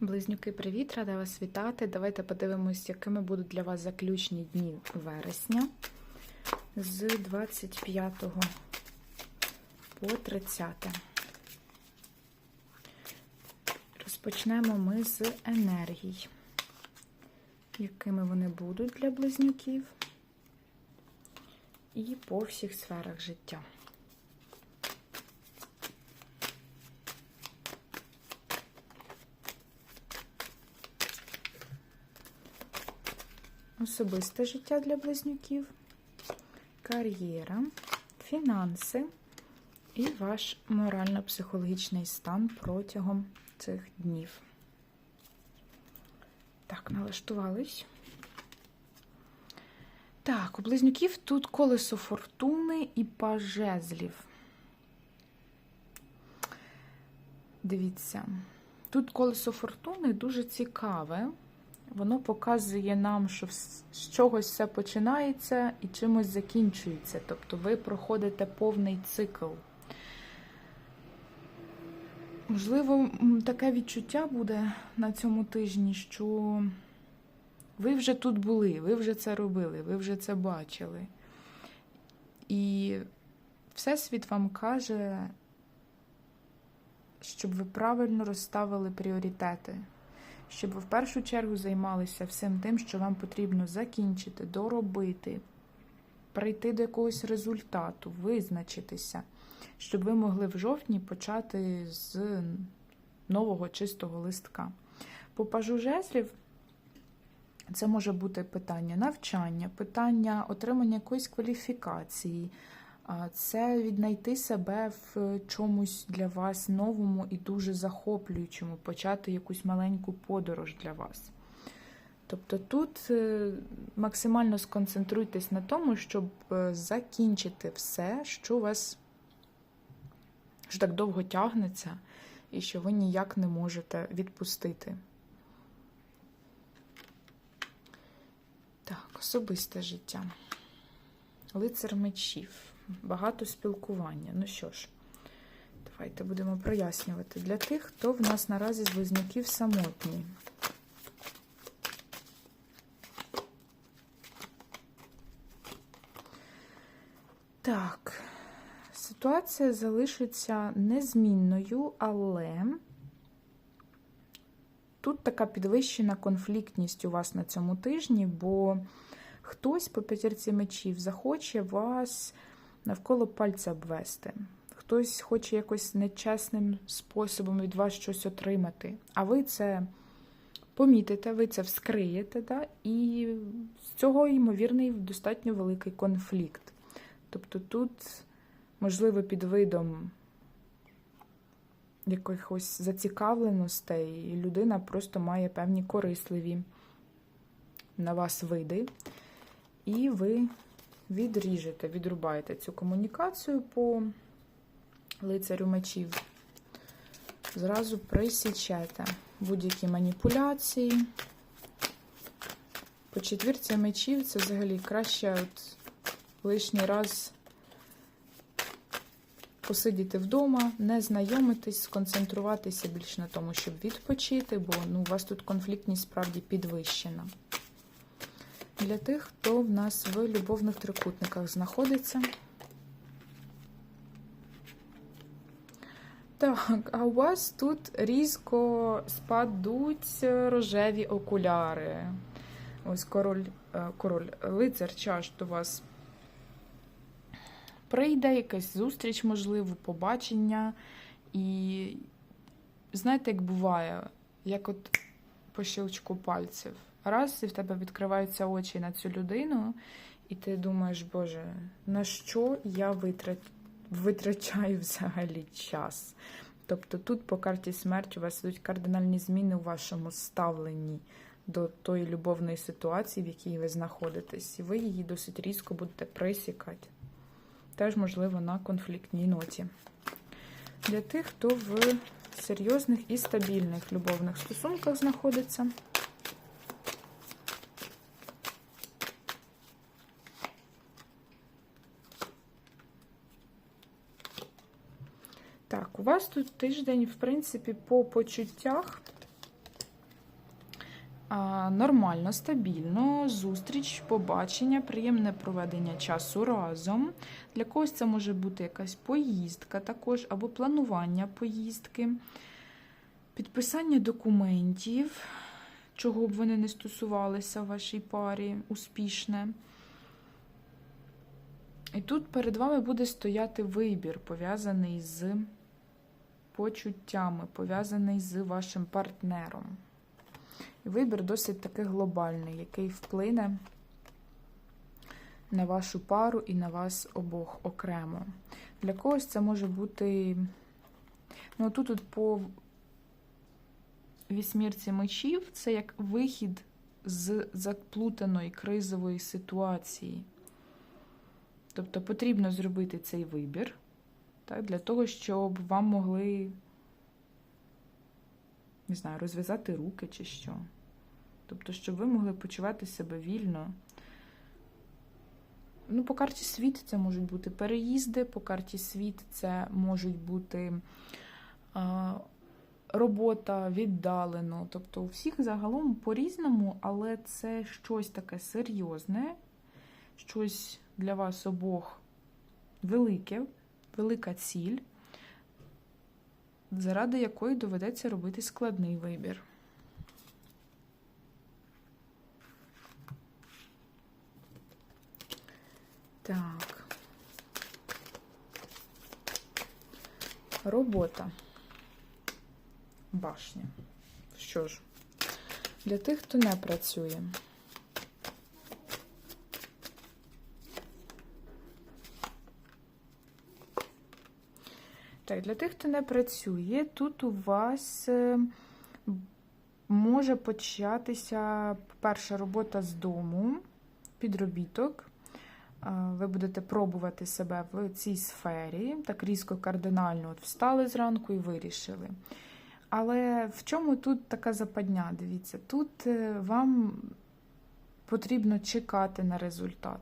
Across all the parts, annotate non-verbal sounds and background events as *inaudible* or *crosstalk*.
Близнюки, привіт! Рада вас вітати. Давайте подивимось, якими будуть для вас заключні дні вересня з 25 по 30. Розпочнемо ми з енергій, якими вони будуть для близнюків і по всіх сферах життя. Особисте життя для близнюків, кар'єра, фінанси і ваш морально-психологічний стан протягом цих днів. Так, налаштувались. Так, у близнюків тут колесо фортуни і пажезлів. Дивіться, тут колесо фортуни дуже цікаве. Воно показує нам, що з чогось все починається і чимось закінчується. Тобто ви проходите повний цикл. Можливо, таке відчуття буде на цьому тижні, що ви вже тут були, ви вже це робили, ви вже це бачили. І Всесвіт вам каже, щоб ви правильно розставили пріоритети щоб ви в першу чергу займалися всім тим, що вам потрібно закінчити, доробити, прийти до якогось результату, визначитися, щоб ви могли в жовтні почати з нового чистого листка. По пажу жезлів це може бути питання навчання, питання отримання якоїсь кваліфікації. Це віднайти себе в чомусь для вас новому і дуже захоплюючому, почати якусь маленьку подорож для вас. Тобто тут е, максимально сконцентруйтесь на тому, щоб е, закінчити все, що вас що так довго тягнеться, і що ви ніяк не можете відпустити. Так, особисте життя. Лицар мечів багато спілкування. Ну що ж, давайте будемо прояснювати для тих, хто в нас наразі з близнюків самотній. Так, ситуація залишиться незмінною, але тут така підвищена конфліктність у вас на цьому тижні, бо хтось по п'ятірці мечів захоче вас навколо пальця обвести. Хтось хоче якось нечесним способом від вас щось отримати. А ви це помітите, ви це вскриєте, да? і з цього, ймовірний, достатньо великий конфлікт. Тобто тут, можливо, під видом якихось зацікавленостей людина просто має певні корисливі на вас види, і ви відріжете, відрубаєте цю комунікацію по лицарю мечів. Зразу присічете будь-які маніпуляції. По четвірці мечів це взагалі краще от лишній раз посидіти вдома, не знайомитись, сконцентруватися більш на тому, щоб відпочити, бо ну, у вас тут конфліктність справді підвищена для тих, хто в нас в любовних трикутниках знаходиться. Так, а у вас тут різко спадуть рожеві окуляри. Ось король, е, король лицар чаш до вас прийде, якась зустріч, можливо, побачення. І знаєте, як буває, як от по щелчку пальців раз і в тебе відкриваються очі на цю людину, і ти думаєш, Боже, на що я витрачаю взагалі час? Тобто тут по карті смерті у вас йдуть кардинальні зміни у вашому ставленні до тої любовної ситуації, в якій ви знаходитесь, і ви її досить різко будете присікати. Теж, можливо, на конфліктній ноті. Для тих, хто в серйозних і стабільних любовних стосунках знаходиться. Вас тут тиждень, в принципі, по почуттях Нормально, стабільно, зустріч, побачення, приємне проведення часу разом. Для когось це може бути якась поїздка також, або планування поїздки, підписання документів, чого б вони не стосувалися в вашій парі, успішне. І тут перед вами буде стояти вибір, пов'язаний з почуттями, пов'язаний з вашим партнером. Вибір досить таки глобальний, який вплине на вашу пару і на вас обох окремо. Для когось це може бути. Ну, тут от по вісьмірці мечів це як вихід з заплутаної кризової ситуації. Тобто потрібно зробити цей вибір так, для того, щоб вам могли, не знаю, розв'язати руки чи що. Тобто, щоб ви могли почувати себе вільно. Ну, по карті світ це можуть бути переїзди, по карті світ це можуть бути а, робота віддалено. Тобто, у всіх загалом по-різному, але це щось таке серйозне, щось для вас обох велике, велика ціль, заради якої доведеться робити складний вибір. Так. Робота. Башня. Що ж, для тих, хто не працює. Так, для тих, хто не працює, тут у вас е, може початися перша робота з дому, підробіток. Ви будете пробувати себе в цій сфері, так різко кардинально от встали зранку і вирішили. Але в чому тут така западня? Дивіться, тут е, вам потрібно чекати на результат.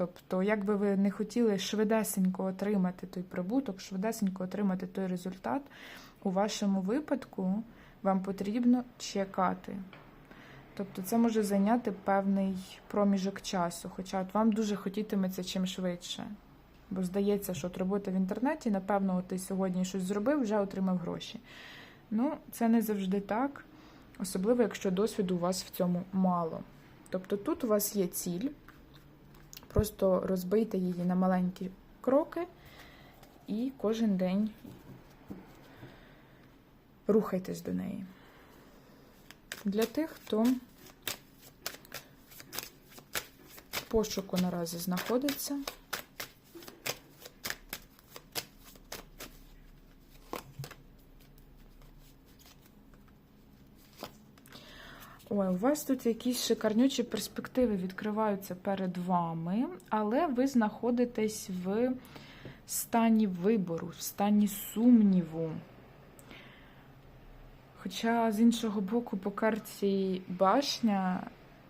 Тобто, як би ви не хотіли швидесенько отримати той прибуток, швидесенько отримати той результат, у вашому випадку вам потрібно чекати. Тобто це може зайняти певний проміжок часу, хоча от вам дуже хотітиметься чим швидше. Бо здається, що от робота в інтернеті, напевно, от ти сьогодні щось зробив, вже отримав гроші. Ну, це не завжди так, особливо, якщо досвіду у вас в цьому мало. Тобто тут у вас є ціль, просто розбийте її на маленькі кроки і кожен день рухайтесь до неї. Для тих, хто пошуку наразі знаходиться. Ой, у вас тут якісь шикарнючі перспективи відкриваються перед вами, але ви знаходитесь в стані вибору, в стані сумніву. Хоча, з іншого боку, по карті башня,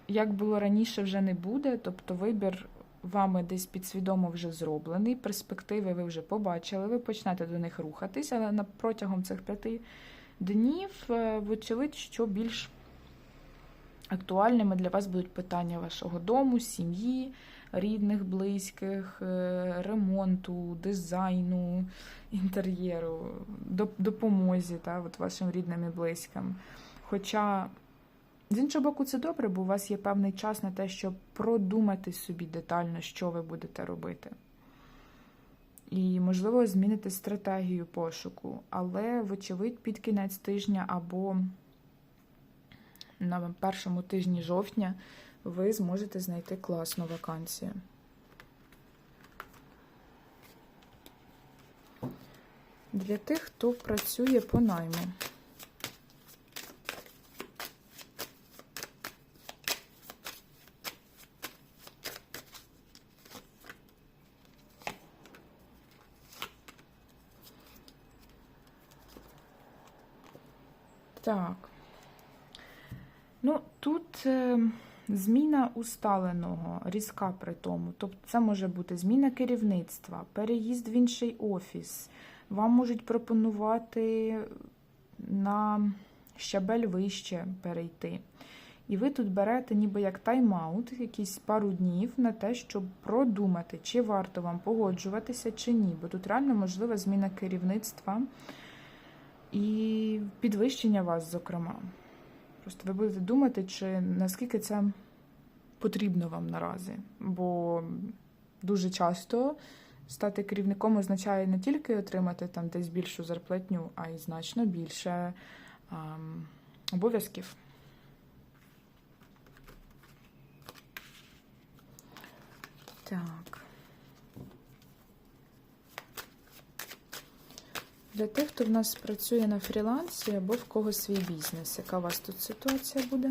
як було раніше, вже не буде. Тобто вибір вами десь підсвідомо вже зроблений, перспективи ви вже побачили, ви почнете до них рухатись, але протягом цих п'яти днів, е, вочевидь, що більш актуальними для вас будуть питання вашого дому, сім'ї, рідних, близьких, е, ремонту, дизайну, інтер'єру, допомозі та, от вашим рідним і близьким. Хоча, з іншого боку, це добре, бо у вас є певний час на те, щоб продумати собі детально, що ви будете робити. І, можливо, змінити стратегію пошуку, але, вочевидь, під кінець тижня або на першому тижні жовтня ви зможете знайти класну вакансію. Для тих, хто працює по найму. Так. Ну, тут е, зміна усталеного, різка при тому. Тобто, це може бути зміна керівництва, переїзд в інший офіс. Вам можуть пропонувати на щабель вище перейти. І ви тут берете ніби як тайм-аут, якісь пару днів на те, щоб продумати, чи варто вам погоджуватися, чи ні. Бо тут реально можлива зміна керівництва і підвищення вас, зокрема. Просто ви будете думати, чи наскільки це потрібно вам наразі. Бо дуже часто стати керівником означає не тільки отримати там десь більшу зарплатню, а й значно більше ем, обов'язків. Так. Для тих, хто в нас працює на фрілансі або в кого свій бізнес, яка у вас тут ситуація буде?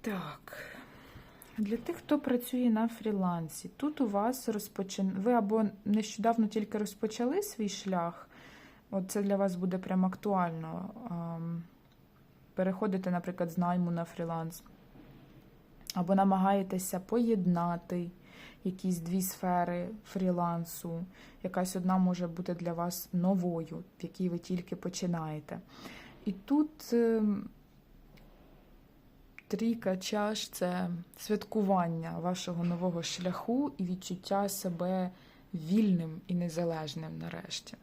Так. Для тих, хто працює на фрілансі, тут у вас розпочин... ви або нещодавно тільки розпочали свій шлях, от це для вас буде прям актуально. Переходите, наприклад, з найму на фріланс, або намагаєтеся поєднати якісь дві сфери фрілансу. Якась одна може бути для вас новою, в якій ви тільки починаєте. І тут. ем, Трійка чаш це святкування вашого нового шляху і відчуття себе вільним і незалежним нарешті.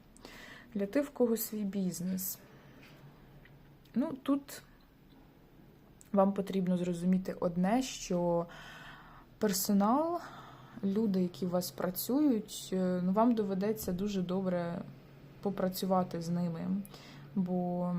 Для тих, в кого свій бізнес. Ну, тут вам потрібно зрозуміти одне, що персонал, люди, які у вас працюють, е, ну, вам доведеться дуже добре попрацювати з ними. Бо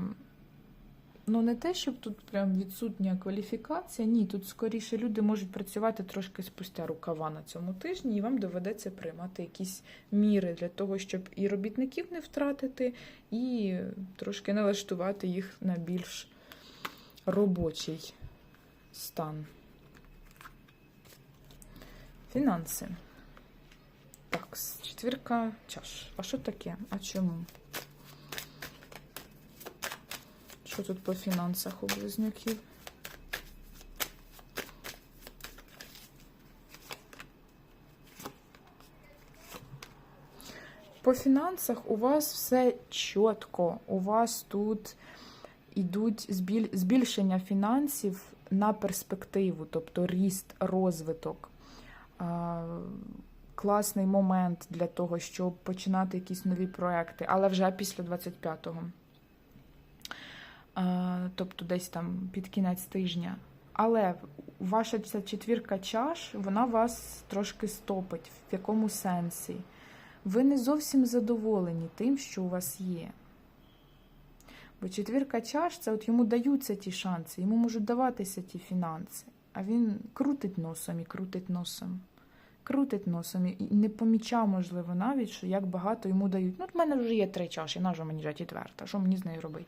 Ну, не те, щоб тут прям відсутня кваліфікація. Ні, тут скоріше люди можуть працювати трошки спустя рукава на цьому тижні, і вам доведеться приймати якісь міри для того, щоб і робітників не втратити, і трошки налаштувати їх на більш робочий стан. Фінанси. Так, четвірка чаш. А що таке? А чому? Що тут по фінансах у близнюків? По фінансах у вас все чітко. У вас тут ідуть збільшення фінансів на перспективу, тобто ріст, розвиток. Класний момент для того, щоб починати якісь нові проекти, але вже після 25-го. Тобто десь там під кінець тижня. Але ваша ця четвірка чаш, вона вас трошки стопить. В якому сенсі? Ви не зовсім задоволені тим, що у вас є. Бо четвірка чаш, це от йому даються ті шанси, йому можуть даватися ті фінанси. А він крутить носом і крутить носом. Крутить носом і не помічав, можливо, навіть, що як багато йому дають. Ну, в мене вже є три чаші, на що мені вже четверта, що мені з нею робити?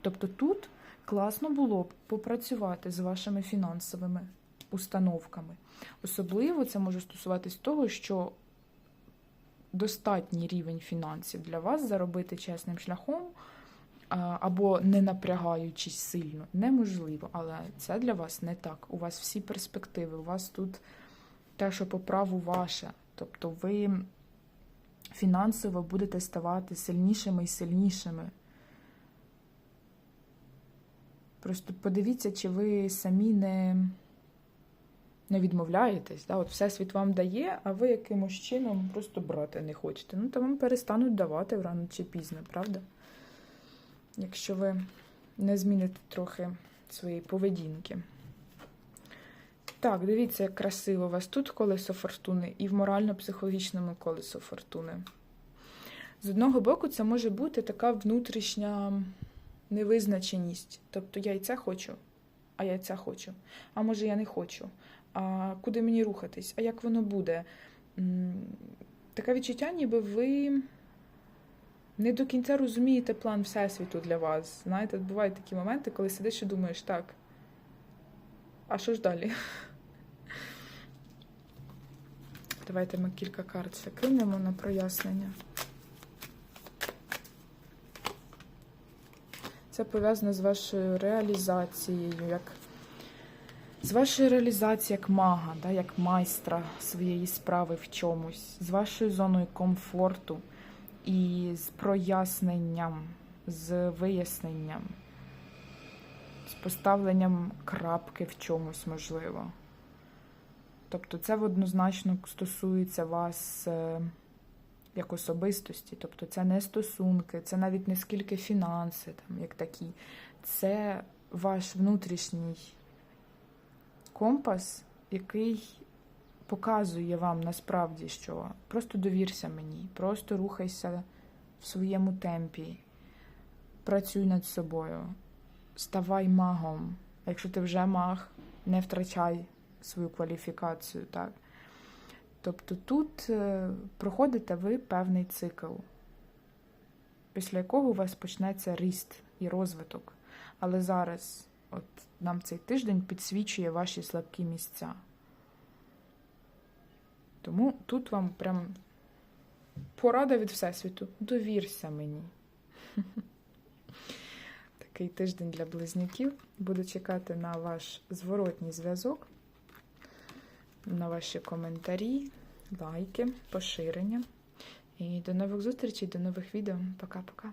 Тобто тут класно було б попрацювати з вашими фінансовими установками. Особливо це може стосуватись того, що достатній рівень фінансів для вас заробити чесним шляхом або не напрягаючись сильно, неможливо, але це для вас не так. У вас всі перспективи, у вас тут те, що по праву ваше. Тобто ви фінансово будете ставати сильнішими і сильнішими. Просто подивіться, чи ви самі не не відмовляєтесь. Да? От Всесвіт вам дає, а ви якимось чином просто брати не хочете. Ну, то вам перестануть давати рано чи пізно, правда? Якщо ви не зміните трохи своєї поведінки. Так, дивіться, як красиво у вас тут колесо фортуни і в морально-психологічному колесо фортуни. З одного боку, це може бути така внутрішня невизначеність. Тобто я і це хочу, а я і це хочу. А може я не хочу. А куди мені рухатись? А як воно буде? Таке відчуття, ніби ви не до кінця розумієте план Всесвіту для вас. Знаєте, бувають такі моменти, коли сидиш і думаєш, так. А що ж далі? Давайте ми кілька карт ще кинемо на прояснення. Це пов'язано з вашою реалізацією, як З вашої реалізації як мага, да, як майстра своєї справи в чомусь, з вашою зоною комфорту і з проясненням, з виясненням, з поставленням крапки в чомусь можливо. Тобто це однозначно стосується вас е, як особистості. Тобто це не стосунки, це навіть не скільки фінанси, там, як такі. Це ваш внутрішній компас, який показує вам насправді, що просто довірся мені, просто рухайся в своєму темпі, працюй над собою, ставай магом. Якщо ти вже маг, не втрачай свою кваліфікацію, так? Тобто тут е, проходите ви певний цикл, після якого у вас почнеться ріст і розвиток. Але зараз от нам цей тиждень підсвічує ваші слабкі місця. Тому тут вам прям порада від Всесвіту. Довірся мені. *laughs* Такий тиждень для близнюків. Буду чекати на ваш зворотній зв'язок, на ваші коментарі, лайки, поширення. І до нових зустрічей, до нових відео. Пока-пока.